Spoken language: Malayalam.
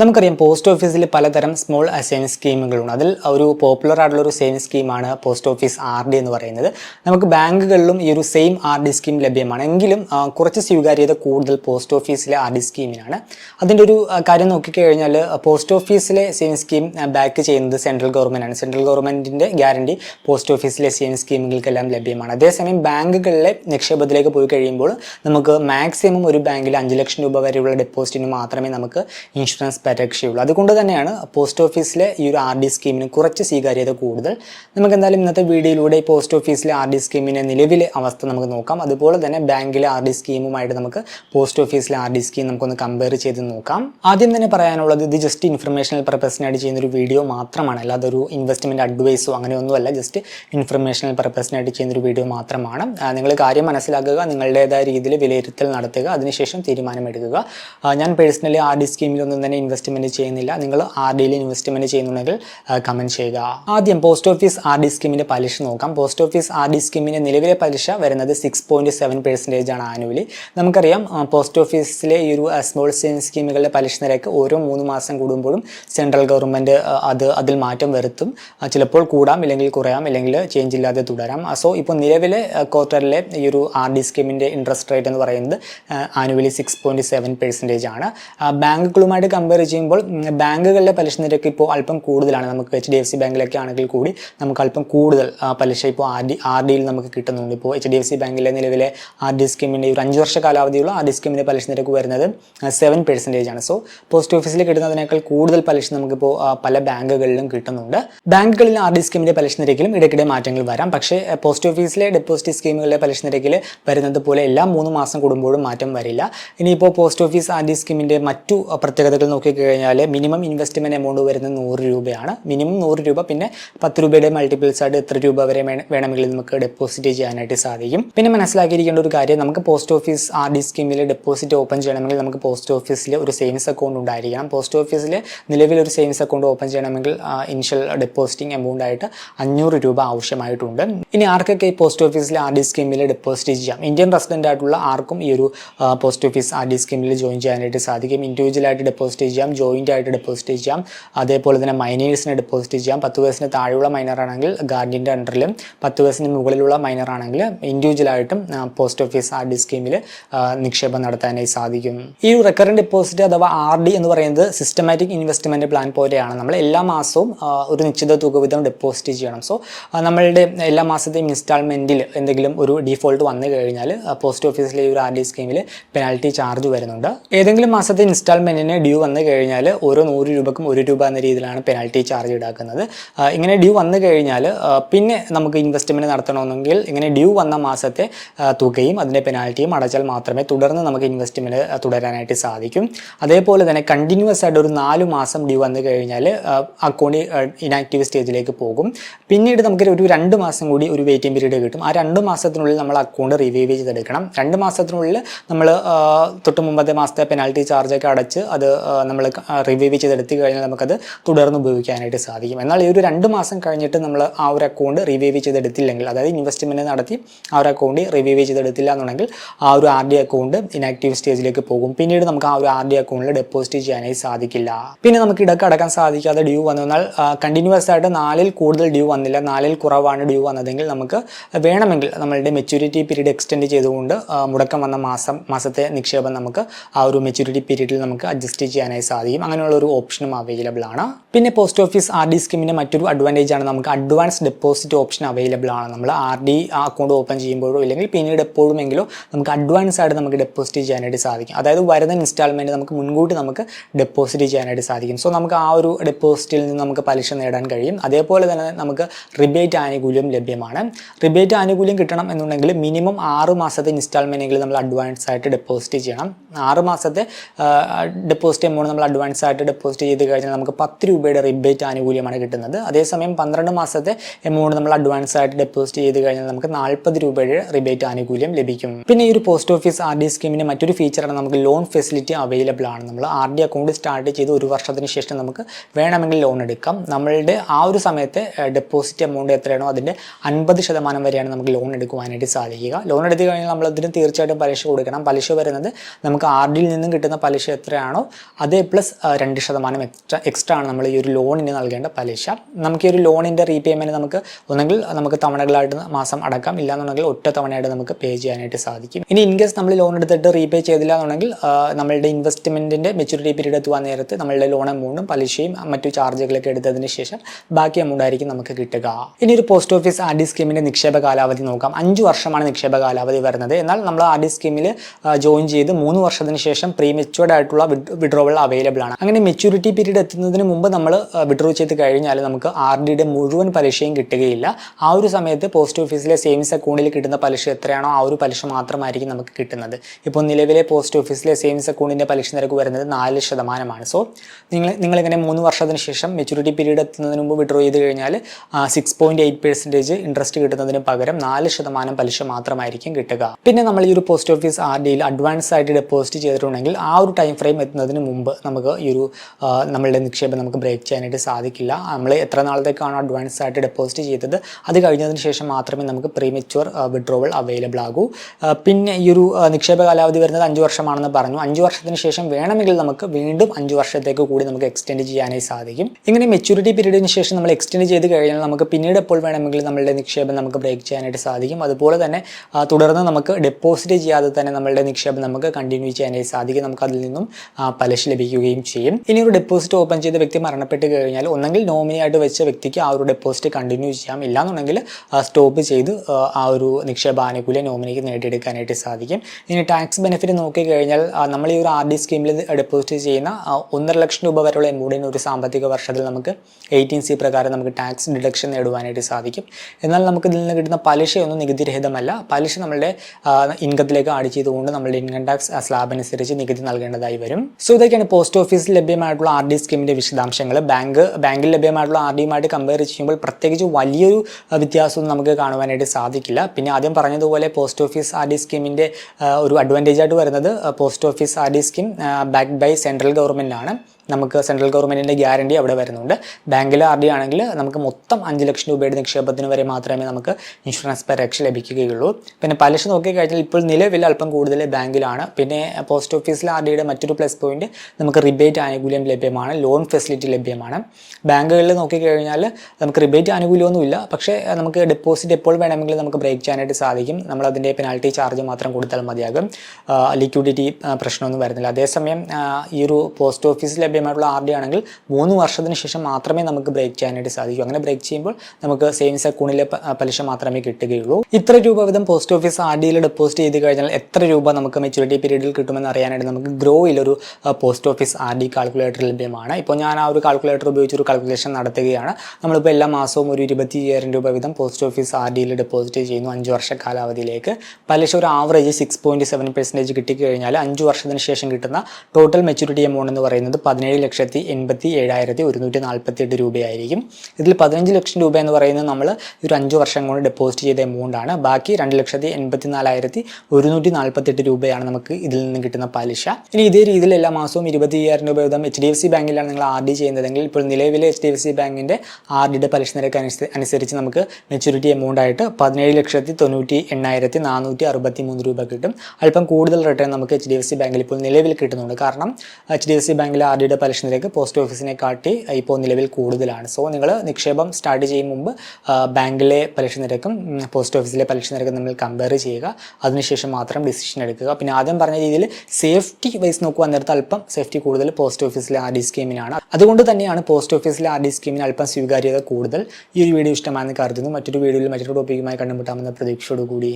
നമുക്കറിയാം പോസ്റ്റ് ഓഫീസിൽ പലതരം സ്മോൾ സേവിങ് സ്കീമുകളുണ്ട് അതിൽ ഒരു പോപ്പുലർ ആയിട്ടുള്ള ഒരു സേവിങ് സ്കീമാണ് പോസ്റ്റ് ഓഫീസ് ആർ ഡി എന്ന് പറയുന്നത്. നമുക്ക് ബാങ്കുകളിലും ഈ ഒരു സെയിം ആർ ഡി സ്കീം ലഭ്യമാണ്. എങ്കിലും കുറച്ച് സ്വീകാര്യത കൂടുതൽ പോസ്റ്റ് ഓഫീസിലെ ആർ ഡി സ്കീമിനാണ് അതിന്റെ ഒരു കാര്യം നോക്കിക്കഴിഞ്ഞാൽ പോസ്റ്റ് ഓഫീസിലെ സേവിങ് സ്കീം ബാക്ക് ചെയ്യുന്നത് സെൻട്രൽ ഗവൺമെന്റ് ആണ്. സെൻട്രൽ ഗവൺമെന്റിന്റെ ഗ്യാരണ്ടി പോസ്റ്റ് ഓഫീസിലെ സേവിങ് സ്കീമുകൾക്കെല്ലാം ലഭ്യമാണ്. അതേസമയം ബാങ്കുകളിലെ നിക്ഷേപത്തിലേക്ക് പോയി കഴിയുമ്പോൾ നമുക്ക് മാക്സിമം ഒരു ബാങ്കിൽ അഞ്ച് ലക്ഷം രൂപ വരെയുള്ള ഡെപ്പോസിറ്റിന് മാത്രമേ നമുക്ക് ഇൻഷുറൻസ് പരിരക്ഷയുള്ളൂ അതുകൊണ്ട് തന്നെയാണ് പോസ്റ്റ് ഓഫീസിലെ ഈ ഒരു ആർ ഡി സ്കീമിന് കുറച്ച് സ്വീകാര്യത കൂടുതൽ. നമുക്ക് എന്തായാലും ഇന്നത്തെ വീഡിയോയിലൂടെ പോസ്റ്റ് ഓഫീസിലെ ആർ ഡി സ്കീമിന്റെ നിലവിലെ അവസ്ഥ നമുക്ക് നോക്കാം. അതുപോലെ തന്നെ ബാങ്കിലെ ആർ ഡി സ്കീമുമായിട്ട് നമുക്ക് പോസ്റ്റ് ഓഫീസിലെ ആർ ഡി സ്കീം നമുക്കൊന്ന് കമ്പയർ ചെയ്ത് നോക്കാം. ആദ്യം തന്നെ പറയാനുള്ളത് ഇത് ജസ്റ്റ് ഇൻഫർമേഷണൽ പർപ്പസിനായിട്ട് ചെയ്യുന്ന ഒരു വീഡിയോ മാത്രമാണ്. അല്ലാതെ ഒരു ഇൻവെസ്റ്റ്മെന്റ് അഡ്വൈസോ അങ്ങനെയൊന്നുമല്ല ജസ്റ്റ് ഇൻഫർമേഷണൽ പർപ്പസിനായിട്ട് ചെയ്യുന്ന ഒരു വീഡിയോ മാത്രമാണ്. നിങ്ങൾ കാര്യം മനസ്സിലാക്കുക നിങ്ങളുടേതായ രീതിയിൽ വിലയിരുത്തൽ നടത്തുക അതിനുശേഷം തീരുമാനമെടുക്കുക. ഞാൻ പേഴ്സണലി ആർ ഡി സ്കീമിലൊന്നും തന്നെ ഇൻവെസ്റ്റ്മെന്റ് ചെയ്യുന്നില്ല. നിങ്ങൾ ആർ ഡിയിൽ ഇൻവെസ്റ്റ്മെന്റ് ചെയ്യുന്നുണ്ടെങ്കിൽ കമന്റ് ചെയ്യുക. ആദ്യം പോസ്റ്റ് ഓഫീസ് ആർ ഡി സ്കീമിന്റെ പലിശ നോക്കാം. പോസ്റ്റ് ഓഫീസ് ആർ ഡി സ്കീമിന്റെ നിലവിലെ പലിശ വരുന്നത് സിക്സ് പോയിന്റ് സെവൻ പെർസെന്റേജ് ആണ് ആനുവലി നമുക്കറിയാം പോസ്റ്റ് ഓഫീസിലെ ഈ ഒരു സ്മോൾ സേവിങ് സ്കീമുകളുടെ പലിശ നിരക്ക് ഓരോ മൂന്ന് മാസം കൂടുമ്പോഴും സെൻട്രൽ ഗവൺമെന്റ് അത് അതിൽ മാറ്റം വരുത്തും. ചിലപ്പോൾ കൂടാം ഇല്ലെങ്കിൽ കുറയാം ഇല്ലെങ്കിൽ ചേഞ്ച് ഇല്ലാതെ തുടരാം. സോ ഇപ്പോൾ നിലവിലെ ക്വാർട്ടറിലെ ഈ ഒരു ആർ ഡി സ്കീമിന്റെ ഇൻട്രസ്റ്റ് റേറ്റ് എന്ന് പറയുന്നത് annually six point seven percentage ആണ്. ബാങ്കുകളുമായിട്ട് കമ്പയർ ചെയ്യുമ്പോൾ ബാങ്കുകളുടെ പലിശ നിരക്ക് ഇപ്പോൾ അല്പം കൂടുതലാണ്. നമുക്ക് എച്ച് ഡി എഫ് സി ബാങ്കിലൊക്കെ ആണെങ്കിൽ കൂടി നമുക്ക് അല്പം കൂടുതൽ പലിശ ഇപ്പോൾ ആർ ഡി ആർ ഡിയിൽ നമുക്ക് കിട്ടുന്നുണ്ട്. ഇപ്പോൾ എച്ച് ഡി എഫ് സി ബാങ്കിലെ നിലവിലെ ആർ ഡി സ്കീമിന്റെ ഒരു അഞ്ച് വർഷ കാലാവധിയുള്ള ആർ ഡി സ്കീമിന്റെ പലിശ നിരക്ക് വരുന്നത് സെവൻ പെർസെന്റേജ് ആണ്. സോ പോസ്റ്റ് ഓഫീസിൽ കിട്ടുന്നതിനേക്കാൾ കൂടുതൽ പലിശ നമുക്കിപ്പോൾ പല ബാങ്കുകളിലും കിട്ടുന്നുണ്ട്. ബാങ്കുകളിൽ ആർ ഡി സ്കീമിന്റെ പലിശ നിരക്കിലും ഇടയ്ക്കിടെ മാറ്റങ്ങൾ വരാം. പക്ഷേ പോസ്റ്റ് ഓഫീസിലെ ഡെപ്പോസിറ്റ് സ്കീമുകളിലെ പലിശ നിരക്കിൽ വരുന്നത് പോലെ എല്ലാ മൂന്ന് മാസം കൂടുമ്പോഴും മാറ്റം വരില്ല. ഇനിയിപ്പോൾ പോസ്റ്റ് ഓഫീസ് ആർ ഡി സ്കീമിന്റെ മറ്റു പ്രത്യേകതകൾ പ്രത്യേകതകൾ നോക്കിക്കഴിഞ്ഞാൽ മിനിമം ഇൻവെസ്റ്റ്മെന്റ് എമൗണ്ട് വരുന്നത് നൂറ് രൂപയാണ്. മിനിമം നൂറ് രൂപ പിന്നെ പത്ത് രൂപയുടെ മൾട്ടിപ്പിൾസ് ആയിട്ട് എത്ര രൂപ വരെ വേണമെങ്കിൽ നമുക്ക് ഡെപ്പോസിറ്റ് ചെയ്യാനായിട്ട് സാധിക്കും. പിന്നെ മനസ്സിലാക്കിയിരിക്കേണ്ട ഒരു കാര്യം നമുക്ക് പോസ്റ്റ് ഓഫീസ് ആർ ഡി സ്കീമിൽ ഡെപ്പോസിറ്റ് ഓപ്പൺ ചെയ്യണമെങ്കിൽ നമുക്ക് പോസ്റ്റ് ഓഫീസിൽ ഒരു സേവിങ്സ് അക്കൗണ്ട് ഉണ്ടായിരിക്കണം. പോസ്റ്റ് ഓഫീസിൽ നിലവിൽ ഒരു സേവിങ്സ് അക്കൗണ്ട് ഓപ്പൺ ചെയ്യണമെങ്കിൽ ഇനിഷ്യൽ ഡെപ്പോസിറ്റിംഗ് എമൗണ്ട് ആയിട്ട് അഞ്ഞൂറ് രൂപ ആവശ്യമായിട്ടുണ്ട്. ഇനി ആർക്കൊക്കെ ഈ പോസ്റ്റ് ഓഫീസിൽ ആർ ഡി സ്കീമിൽ ഡെപ്പോസിറ്റ് ചെയ്യാം? ഇന്ത്യൻ റെസിഡന്റ് ആയിട്ടുള്ള ആർക്കും ഈ ഒരു പോസ്റ്റ് ഓഫീസ് ആർ ഡി സ്കീമിൽ ജോയിൻ ചെയ്യാനായിട്ട് സാധിക്കും. ഇൻഡിവിജ്വൽ ആയിട്ട് ഡെപ്പോസിറ്റ് ജോയിന്റ് ആയിട്ട് ഡെപ്പോസിറ്റ് ചെയ്യാം. അതേപോലെ തന്നെ മൈനേഴ്സിന് ഡെപ്പോസിറ്റ് ചെയ്യാം. പത്ത് വയസ്സിന് താഴെയുള്ള മൈനർ ആണെങ്കിൽ ഗാർഡിന്റെ അണ്ടറിലും പത്ത് വയസ്സിന് മുകളിലുള്ള മൈനർ ആണെങ്കിൽ ഇൻഡിവിജ്വലായിട്ടും പോസ്റ്റ് ഓഫീസ് ആർ ഡി സ്കീമിൽ നിക്ഷേപം നടത്താനായി സാധിക്കും. ഈ റെക്കറിംഗ് ഡെപ്പോസിറ്റ് അഥവാ ആർ ഡി എന്ന് പറയുന്നത് സിസ്റ്റമാറ്റിക് ഇൻവെസ്റ്റ്മെന്റ് പ്ലാൻ പോലെയാണ്. നമ്മൾ എല്ലാ മാസവും ഒരു നിശ്ചിത തുക വീതം ഡെപ്പോസിറ്റ് ചെയ്യണം. സോ നമ്മളുടെ എല്ലാ മാസത്തെയും ഇൻസ്റ്റാൾമെന്റിൽ എന്തെങ്കിലും ഒരു ഡിഫോൾട്ട് വന്നു കഴിഞ്ഞാൽ പോസ്റ്റ് ഓഫീസിലെ ഈ ഒരു ആർ ഡി സ്കീമിൽ പെനാൽറ്റി ചാർജ് വരുന്നുണ്ട്. ഏതെങ്കിലും മാസത്തെ ഇൻസ്റ്റാൾമെന്റിന് ഡ്യൂ വന്നു കഴിഞ്ഞാൽ ഓരോ നൂറ് രൂപക്കും ഒരു രൂപ എന്ന രീതിയിലാണ് പെനാൽറ്റി ചാർജ് ഈടാക്കുന്നത് ഇങ്ങനെ ഡ്യൂ വന്നു കഴിഞ്ഞാൽ പിന്നെ നമുക്ക് ഇൻവെസ്റ്റ്മെന്റ് നടത്തണമെന്നെങ്കിൽ ഇങ്ങനെ ഡ്യൂ വന്ന മാസത്തെ തുകയും അതിന്റെ പെനാൽറ്റിയും അടച്ചാൽ മാത്രമേ തുടർന്ന് നമുക്ക് ഇൻവെസ്റ്റ്മെന്റ് തുടരാനായിട്ട് സാധിക്കും. അതേപോലെ തന്നെ കണ്ടിന്യൂസ് ആയിട്ട് ഒരു നാല് മാസം ഡ്യൂ വന്നു കഴിഞ്ഞാൽ അക്കൗണ്ട് ഇനാക്റ്റീവ് സ്റ്റേജിലേക്ക് പോകും. പിന്നീട് നമുക്ക് ഒരു രണ്ട് മാസം കൂടി ഒരു വെയിറ്റിംഗ് പീരീഡ് കിട്ടും. ആ രണ്ട് മാസത്തിനുള്ളിൽ നമ്മൾ അക്കൗണ്ട് റിവൈവ് ചെയ്തെടുക്കണം. രണ്ട് മാസത്തിനുള്ളിൽ നമ്മൾ തൊട്ട് മുമ്പത്തെ മാസത്തെ പെനാൽറ്റി ചാർജൊക്കെ അടച്ച് അത് നമ്മൾ റിവൈവ് എടുത്തു കഴിഞ്ഞാൽ നമുക്കത് തുടർന്ന് ഉപയോഗിക്കാനായിട്ട് സാധിക്കും. എന്നാൽ ഈ ഒരു രണ്ട് മാസം കഴിഞ്ഞിട്ട് നമ്മൾ ആ ഒരു അക്കൗണ്ട് റിവൈവ് ചെയ്തെടുത്തില്ലെങ്കിൽ അതായത് ഇൻവെസ്റ്റ്മെന്റ് നടത്തി ആ ഒരു അക്കൗണ്ട് റിവൈവ് ചെയ്തെടുത്തില്ല എന്നുണ്ടെങ്കിൽ ആ ഒരു ആർ ഡി അക്കൗണ്ട് ഇനാക്റ്റീവ് സ്റ്റേജിലേക്ക് പോകും. പിന്നീട് നമുക്ക് ആ ഒരു ആർ ഡി അക്കൗണ്ടിൽ ഡെപ്പോസിറ്റ് ചെയ്യാനായി സാധിക്കില്ല. പിന്നെ നമുക്ക് ഇടയ്ക്ക് അടക്കാൻ സാധിക്കാതെ ഡ്യൂ വന്നു എന്നാൽ കണ്ടിന്യൂസ് ആയിട്ട് നാലിൽ കൂടുതൽ ഡ്യൂ വന്നില്ല. നാലിൽ കുറവാണ് ഡ്യൂ വന്നതെങ്കിൽ നമുക്ക് വേണമെങ്കിൽ നമ്മളുടെ മെച്യൂരിറ്റി പീരീഡ് എക്സ്റ്റെൻഡ് ചെയ്തുകൊണ്ട് മുടക്കം വന്ന മാസം മാസത്തെ നിക്ഷേപം നമുക്ക് ആ ഒരു മെച്യൂരിറ്റി പീരീഡിൽ നമുക്ക് അഡ്ജസ്റ്റ് ചെയ്യാനായി സാധിക്കും. അങ്ങനെയുള്ള ഒരു ഓപ്ഷനും അവൈലബിൾ ആണ്. പിന്നെ പോസ്റ്റ് ഓഫീസ് ആർ ഡി സ്കീമിന്റെ മറ്റൊരു അഡ്വാന്റേജ് ആണ് നമുക്ക് അഡ്വാൻസ് ഡെപ്പോസിറ്റ് ഓപ്ഷൻ അവൈലബിൾ ആണ്. നമ്മൾ ആർ ഡി അക്കൗണ്ട് ഓപ്പൺ ചെയ്യുമ്പോഴോ ഇല്ലെങ്കിൽ പിന്നീട് എപ്പോഴുമെങ്കിലോ നമുക്ക് അഡ്വാൻസ് ആയിട്ട് നമുക്ക് ഡെപ്പോസിറ്റ് ചെയ്യാനായിട്ട് സാധിക്കും. അതായത് വരുന്ന ഇൻസ്റ്റാൾമെന്റ് നമുക്ക് മുൻകൂട്ടി നമുക്ക് ഡെപ്പോസിറ്റ് ചെയ്യാനായിട്ട് സാധിക്കും. സോ നമുക്ക് ആ ഒരു ഡെപ്പോസിറ്റിൽ നിന്ന് നമുക്ക് പലിശ നേടാൻ കഴിയും. അതേപോലെ തന്നെ നമുക്ക് റിബേറ്റ് ആനുകൂല്യം ലഭ്യമാണ്. റിബേറ്റ് ആനുകൂല്യം കിട്ടണം എന്നുണ്ടെങ്കിൽ മിനിമം ആറ് മാസത്തെ ഇൻസ്റ്റാൾമെന്റെങ്കിലും നമ്മൾ അഡ്വാൻസ് ആയിട്ട് ഡെപ്പോസിറ്റ് ചെയ്യണം. ആറ് മാസത്തെ ഡെപ്പോസിറ്റ് എമൗണ്ട് നമ്മൾ അഡ്വാൻസ് ആയിട്ട് ഡെപ്പോസിറ്റ് ചെയ്ത് കഴിഞ്ഞാൽ നമുക്ക് പത്ത് രൂപയുടെ റിബേറ്റ് ആനുകൂല്യമാണ് കിട്ടുന്നത്. അതേസമയം പന്ത്രണ്ട് മാസത്തെ എമൗണ്ട് നമ്മൾ അഡ്വാൻസ് ആയിട്ട് ഡെപ്പോസിറ്റ് ചെയ്ത് കഴിഞ്ഞാൽ നമുക്ക് നാൽപ്പത് രൂപയുടെ റിബേറ്റ് ആനുകൂല്യം ലഭിക്കും. പിന്നെ ഈ ഒരു പോസ്റ്റ് ഓഫീസ് ആർ ഡി സ്കീമിന്റെ മറ്റൊരു ഫീച്ചറാണ് നമുക്ക് ലോൺ ഫെസിലിറ്റി അവൈലബിൾ ആണ്. നമ്മൾ ആർ ഡി അക്കൗണ്ട് സ്റ്റാർട്ട് ചെയ്ത് ഒരു വർഷത്തിന് ശേഷം നമുക്ക് വേണമെങ്കിൽ ലോൺ എടുക്കാം. നമ്മളുടെ ആ ഒരു സമയത്തെ ഡെപ്പോസിറ്റ് എമൗണ്ട് എത്രയാണോ അതിന്റെ അൻപത് ശതമാനം വരെയാണ് നമുക്ക് ലോൺ എടുക്കുവാനായിട്ട് സാധിക്കുക. ലോൺ എടുത്തു കഴിഞ്ഞാൽ നമ്മൾ അതിന് തീർച്ചയായിട്ടും പലിശ കൊടുക്കണം. പലിശ വരുന്നത് നമുക്ക് ആർ ഡിയിൽ നിന്നും കിട്ടുന്ന പലിശ എത്രയാണോ അതേ പ്ലസ് രണ്ട് ശതമാനം എക്സ്ട്രാ എക്സ്ട്രാ ആണ് നമ്മൾ ഈ ഒരു ലോണിന് നൽകേണ്ട പലിശ. നമുക്ക് ഈ ഒരു ലോണിന്റെ റീപേയ്മെന്റ് നമുക്ക് ഒന്നെങ്കിൽ നമുക്ക് തവണകളായിട്ട് മാസം അടക്കാം. ഇല്ലാന്നുണ്ടെങ്കിൽ ഒറ്റ തവണയായിട്ട് നമുക്ക് പേ ചെയ്യാനായിട്ട് സാധിക്കും. ഇനി ഇൻ കേസ് നമ്മൾ ലോൺ എടുത്തിട്ട് റീപേ ചെയ്തില്ല എന്നുണ്ടെങ്കിൽ നമ്മളുടെ ഇൻവെസ്റ്റ്മെന്റിന്റെ മെച്ചൂരിറ്റി പീരീഡ് എത്തുവാൻ നേരത്ത് നമ്മളുടെ ലോൺ എമൗണ്ടും പലിശയും മറ്റു ചാർജുകളൊക്കെ എടുത്തതിന് ശേഷം ബാക്കി എമൗണ്ട് ആയിരിക്കും നമുക്ക് കിട്ടുക. ഇനി ഒരു പോസ്റ്റ് ഓഫീസ് ആർ ഡി സ്കീമിന്റെ നിക്ഷേപ കാലാവധി നോക്കാം. അഞ്ച് വർഷമാണ് നിക്ഷേപ കാലാവധി വരുന്നത്. എന്നാൽ നമ്മൾ ആർ ഡി സ്കീമിൽ ജോയിൻ ചെയ്ത് മൂന്ന് വർഷത്തിന് ശേഷം പ്രീ മെച്ചുവേർഡ് ആയിട്ടുള്ള വിഡ്രോവൽ അവൈലബിൾ ആണ്. അങ്ങനെ മെച്യൂരിറ്റി പീരീഡ് എത്തുന്നതിന് മുമ്പ് നമ്മൾ വിഡ്രോ ചെയ്ത് കഴിഞ്ഞാൽ നമുക്ക് ആർ ഡിയുടെ മുഴുവൻ പലിശയും കിട്ടുകയില്ല. ആ ഒരു സമയത്ത് പോസ്റ്റ് ഓഫീസിലെ സേവിങ്സ് അക്കൗണ്ടിൽ കിട്ടുന്ന പലിശ എത്രയാണോ ആ ഒരു പലിശ മാത്രമായിരിക്കും നമുക്ക് കിട്ടുന്നത്. ഇപ്പോൾ നിലവിലെ പോസ്റ്റ് ഓഫീസിലെ സേവിങ്സ് അക്കൗണ്ടിന്റെ പലിശ നിരക്ക് വരുന്നത് നാല് ശതമാനമാണ്. സോ നിങ്ങൾ നിങ്ങളിങ്ങനെ മൂന്ന് വർഷത്തിന് ശേഷം മെച്യൂരിറ്റി പീരീഡ് എത്തുന്നതിന് മുമ്പ് വിഡ്രോ ചെയ്ത് കഴിഞ്ഞാൽ six point eight percentage interest കിട്ടുന്നതിന് പകരം നാല് ശതമാനം പലിശ മാത്രമായിരിക്കും കിട്ടുക. പിന്നെ നമ്മൾ ഈ ഒരു പോസ്റ്റ് ഓഫീസ് ആർ ഡിയിൽ അഡ്വാൻസ് ആയിട്ട് ഡെപ്പോസിറ്റ് ചെയ്തിട്ടുണ്ടെങ്കിൽ ആ ഒരു ടൈം ഫ്രെയിം എത്തുന്നതിന് മുമ്പ് നമുക്ക് ഈ ഒരു നമ്മളുടെ നിക്ഷേപം നമുക്ക് ബ്രേക്ക് ചെയ്യാനായിട്ട് സാധിക്കില്ല. നമ്മൾ എത്ര നാളത്തേക്കാണോ അഡ്വാൻസ് ആയിട്ട് ഡെപ്പോസിറ്റ് ചെയ്തത് അത് കഴിഞ്ഞതിന് ശേഷം മാത്രമേ നമുക്ക് പ്രീമെച്യൂർ വിഡ്രോവൽ അവൈലബിൾ ആകൂ. പിന്നെ ഈ ഒരു നിക്ഷേപ കാലാവധി വരുന്നത് അഞ്ച് വർഷമാണെന്ന് പറഞ്ഞു. അഞ്ച് വർഷത്തിന് ശേഷം വേണമെങ്കിൽ നമുക്ക് വീണ്ടും അഞ്ച് വർഷത്തേക്ക് കൂടി നമുക്ക് എക്സ്റ്റെൻഡ് ചെയ്യാനായി സാധിക്കും. ഇങ്ങനെ മെച്യൂരിറ്റി പീരീഡിന് ശേഷം നമ്മൾ എക്സ്റ്റെൻഡ് ചെയ്ത് കഴിഞ്ഞാൽ നമുക്ക് പിന്നീട് എപ്പോൾ വേണമെങ്കിലും നമ്മളുടെ നിക്ഷേപം നമുക്ക് ബ്രേക്ക് ചെയ്യാനായിട്ട് സാധിക്കും. അതുപോലെ തന്നെ തുടർന്ന് നമുക്ക് ഡെപ്പോസിറ്റ് ചെയ്യാതെ തന്നെ നമ്മളുടെ നിക്ഷേപം നമുക്ക് കണ്ടിന്യൂ ചെയ്യാനായി സാധിക്കും. നമുക്ക് അതിൽ നിന്നും പലിശ പലിശ ലഭിക്കുകയും ചെയ്യും. ഇനി ഒരു ഡെപ്പോസിറ്റ് ഓപ്പൺ ചെയ്ത വ്യക്തി മരണപ്പെട്ട് കഴിഞ്ഞാൽ ഒന്നെങ്കിൽ നോമിനിയായിട്ട് വെച്ച വ്യക്തിക്ക് ആ ഒരു ഡെപ്പോസിറ്റ് കണ്ടിന്യൂ ചെയ്യാം. ഇല്ലാന്നുണ്ടെങ്കിൽ സ്റ്റോപ്പ് ചെയ്ത് ആ, ഒരു നിക്ഷേപ ആനുകൂല്യം നോമിനിക്ക് നേടിയെടുക്കാനായിട്ട് സാധിക്കും. ഇനി ടാക്സ് ബെനിഫിറ്റ് നോക്കിക്കഴിഞ്ഞാൽ കഴിഞ്ഞാൽ നമ്മൾ ഈ ഒരു ആർ ഡി സ്കീമിൽ ഡെപ്പോസിറ്റ് ചെയ്യുന്ന ഒന്നര ലക്ഷം രൂപ വരെയുള്ള എമൗണ്ടിന് ഒരു സാമ്പത്തിക വർഷത്തിൽ നമുക്ക് എയ്റ്റീൻ സി പ്രകാരം നമുക്ക് ടാക്സ് ഡിഡക്ഷൻ നേടുവാനായിട്ട് സാധിക്കും. എന്നാൽ നമുക്ക് ഇതിൽ നിന്ന് കിട്ടുന്ന പലിശയൊന്നും നികുതിരഹിതമല്ല. പലിശ നമ്മളുടെ ഇൻകത്തിലേക്ക് ആഡ് ചെയ്തുകൊണ്ട് നമ്മളുടെ ഇൻകം ടാക്സ് സ്ലാബ് അനുസരിച്ച് നികുതി നൽകേണ്ടതായി വരും. സോ ഇതൊക്കെയാണ് പോസ്റ്റ് ഓഫീസിൽ ലഭ്യമായിട്ടുള്ള ആർ ഡി സ്കീമിന്റെ വിശദാംശങ്ങൾ. ബാങ്ക് ബാങ്കിൽ ലഭ്യമായിട്ടുള്ള ആർ ഡിയുമായിട്ട് കമ്പയർ ചെയ്യുമ്പോൾ പ്രത്യേകിച്ച് വലിയൊരു വ്യത്യാസമൊന്നും നമുക്ക് കാണുവാനായിട്ട് സാധിക്കില്ല. പിന്നെ ആദ്യം പറഞ്ഞതുപോലെ പോസ്റ്റ് ഓഫീസ് ആർ ഡി സ്കീമിന്റെ ഒരു അഡ്വാന്റേജ് ആയിട്ട് വരുന്നത് post office R D scheme back by central government ആണ്. നമുക്ക് സെൻട്രൽ ഗവൺമെന്റിന്റെ ഗ്യാരണ്ടി അവിടെ വരുന്നുണ്ട്. ബാങ്കിൽ ആർ ഡി ആണെങ്കിൽ നമുക്ക് മൊത്തം അഞ്ച് ലക്ഷം രൂപയുടെ നിക്ഷേപത്തിന് വരെ മാത്രമേ നമുക്ക് ഇൻഷുറൻസ് പരിരക്ഷ ലഭിക്കുകയുള്ളൂ. പിന്നെ പലിശ നോക്കിക്കഴിഞ്ഞാൽ ഇപ്പോൾ നിലവിൽ അല്പം കൂടുതൽ ബാങ്കിലാണ്. പിന്നെ പോസ്റ്റ് ഓഫീസിൽ ആർ ഡിയുടെ മറ്റൊരു പ്ലസ് പോയിന്റ് നമുക്ക് റിബേറ്റ് ആനുകൂല്യം ലഭ്യമാണ്. ലോൺ ഫെസിലിറ്റി ലഭ്യമാണ്. ബാങ്കുകളിൽ നോക്കിക്കഴിഞ്ഞാൽ നമുക്ക് റിബേറ്റ് ആനുകൂല്യമൊന്നുമില്ല പക്ഷേ നമുക്ക് ഡെപ്പോസിറ്റ് എപ്പോൾ വേണമെങ്കിലും നമുക്ക് ബ്രേക്ക് ചെയ്യാനായിട്ട് സാധിക്കും. നമ്മൾ അതിന്റെ പെനാൽറ്റി ചാർജ് മാത്രം കൊടുത്താൽ മതിയാകും. ലിക്വിഡിറ്റി പ്രശ്നമൊന്നും വരുന്നില്ല. അതേസമയം ഈ ഒരു പോസ്റ്റ് ഓഫീസിൽ ലഭ്യമായിട്ടുള്ള ആർ ഡി ആണെങ്കിൽ മൂന്ന് വർഷത്തിന് ശേഷം മാത്രമേ നമുക്ക് ബ്രേക്ക് ചെയ്യാനായിട്ട് സാധിക്കൂ. അങ്ങനെ ബ്രേക്ക് ചെയ്യുമ്പോൾ നമുക്ക് സേവിങ്സ് അക്കൗണ്ടിലെ പലിശ മാത്രമേ കിട്ടുകയുള്ളൂ. ഇത്ര രൂപ വീതം പോസ്റ്റ് ഓഫീസ് ആർ ഡിയിൽ ഡെപ്പോസിറ്റ് ചെയ്ത് കഴിഞ്ഞാൽ എത്ര രൂപ നമുക്ക് മെച്യൂരിറ്റി പീരീഡിൽ കിട്ടുമെന്ന് അറിയാനായിട്ട് നമുക്ക് ഗ്രോയിലൊരു post office R D calculator ലഭ്യമാണ്. ഇപ്പോൾ ഞാൻ ആ ഒരു കാൽക്കുലേറ്റർ ഉപയോഗിച്ച് ഒരു കാൽക്കുലേഷൻ നടത്തുകയാണ്. നമ്മളിപ്പോൾ എല്ലാ മാസവും ഒരു ഇരുപത്തി അയ്യായിരം രൂപ വീതം പോസ്റ്റ് ഓഫീസ് ആർ ഡിയിൽ ഡെപ്പോസിറ്റ് ചെയ്യുന്നു അഞ്ച് വർഷ കാലാവധിയിലേക്ക്. പലിശ ഒരു average six point seven percentage കിട്ടിക്കഴിഞ്ഞാൽ അഞ്ച് വർഷത്തിന് ശേഷം കിട്ടുന്ന ടോട്ടൽ മെച്യൂരിറ്റി എമൗണ്ട് എന്ന് പറയുന്നത് പതിനേഴ് ലക്ഷത്തി എൺപത്തി ഏഴായിരത്തി ഒരുന്നൂറ്റി നാൽപ്പത്തി എട്ട് രൂപയായിരിക്കും. ഇതിൽ പതിനഞ്ച് ലക്ഷം രൂപ എന്ന് പറയുന്നത് നമ്മൾ ഒരു അഞ്ച് വർഷം കൊണ്ട് ഡെപ്പോസിറ്റ് ചെയ്ത എമൗണ്ടാണ് ബാക്കി രണ്ട് ലക്ഷത്തി എൺപത്തി നാലായിരത്തി ഒരുന്നൂറ്റി നാൽപ്പത്തി എട്ട് രൂപയാണ് നമുക്ക് ഇതിൽ നിന്ന് കിട്ടുന്ന പലിശ. ഇനി ഇതേ രീതിയിൽ എല്ലാ മാസവും ഇരുപത്തി അയ്യായിരം രൂപ വീതം എച്ച് ഡി എഫ് സി ബാങ്കിലാണ് നിങ്ങൾ ആർ ഡി ചെയ്യുന്നതെങ്കിൽ ഇപ്പോൾ നിലവിലെ എച്ച് ഡി എഫ് സി ബാങ്കിന്റെ ആർ ഡിയുടെ പലിശ നിരക്ക് അനുസരിച്ച് നമുക്ക് മെച്യൂരിറ്റി എമൗണ്ട് ആയിട്ട് പതിനേഴ് ലക്ഷത്തി തൊണ്ണൂറ്റി എണ്ണായിരത്തി നാനൂറ്റി അറുപത്തി മൂന്ന് രൂപ കിട്ടും. അല്പം കൂടുതൽ റിട്ടേൺ നമുക്ക് എച്ച് ഡി എഫ് സി ബാങ്കിൽ ഇപ്പോൾ നിലവിൽ കിട്ടുന്നുണ്ട്. കാരണം എച്ച് ഡി എഫ് സി ബാങ്കിൽ ആർ ഡിയുടെ പലിശ നിരക്ക് പോസ്റ്റ് ഓഫീസിനെ കാട്ടി ഇപ്പോൾ നിലവിൽ കൂടുതലാണ്. സോ നിങ്ങൾ നിക്ഷേപം സ്റ്റാർട്ട് ചെയ്യും മുമ്പ് ബാങ്കിലെ പലിശ നിരക്കും പോസ്റ്റ് ഓഫീസിലെ പലിശ നിരക്കും നമ്മൾ കമ്പയർ ചെയ്യുക. അതിനുശേഷം മാത്രം ഡിസിഷൻ എടുക്കുക. പിന്നെ ആദ്യം പറഞ്ഞ രീതിയിൽ സേഫ്റ്റി വൈസ് നോക്കുക നേരത്തെ അല്പം സേഫ്റ്റി കൂടുതൽ പോസ്റ്റ് ഓഫീസിലെ ആർ ഡി സ്കീമിനാണ്. അതുകൊണ്ട് തന്നെയാണ് പോസ്റ്റ് ഓഫീസിലെ ആർ ഡി സ്കീമിന് അല്പം സ്വീകാര്യത കൂടുതൽ. ഈ ഒരു വീഡിയോ ഇഷ്ടമാണെന്ന് കരുതുന്നു. മറ്റൊരു വീഡിയോയിൽ മറ്റൊരു ടോപ്പിക്കുമായി കണ്ടുമുട്ടാമെന്ന പ്രതീക്ഷയോടുകൂടി.